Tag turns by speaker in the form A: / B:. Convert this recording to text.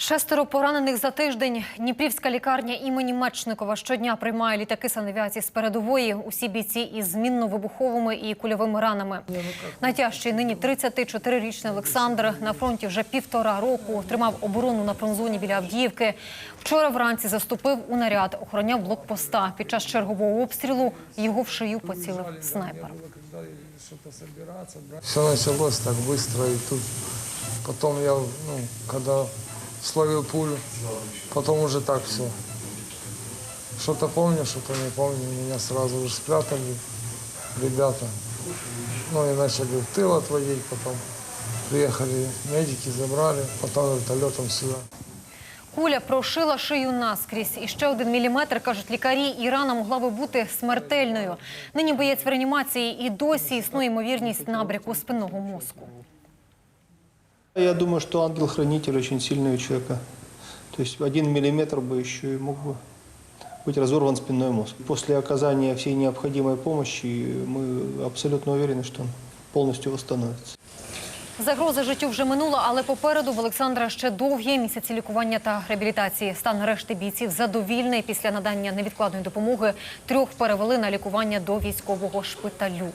A: Шестеро поранених за тиждень. Дніпрівська лікарня імені Мечникова щодня приймає літаки санавіації з передової. Усі бійці із змінно-вибуховими і кульовими ранами. Найтяжчий нині 34-річний Олександр на фронті вже півтора року. Тримав оборону на промзоні біля Авдіївки. Вчора вранці заступив у наряд, охороняв блокпоста. Під час чергового обстрілу його в шию поцілив снайпер.
B: Все началось так быстро, и тут потом я, ну, когда словил пулю, потом уже так все. Что-то помню, что-то не помню. Меня сразу уже спрятали ребята. Ну и начали в тыл отводить, потом приехали медики, забрали, потом вертолетом сюда.
A: Куля прошила шию наскрізь. І ще один міліметр, кажуть лікарі, і рана могла би бути смертельною. Нині боєць в реанімації і досі існує ймовірність набряку спинного мозку.
C: Я думаю, что ангел-хранитель очень сильный у человека. То есть один миллиметр бы еще и мог бы быть разорван спинной мозг. После оказания всей необходимой помощи мы абсолютно уверены, что он полностью восстановится.
A: Загроза життю вже минула, але попереду в Олександра ще довгі місяці лікування та реабілітації. Стан решти бійців задовільний. Після надання невідкладної допомоги трьох перевели на лікування до військового шпиталю.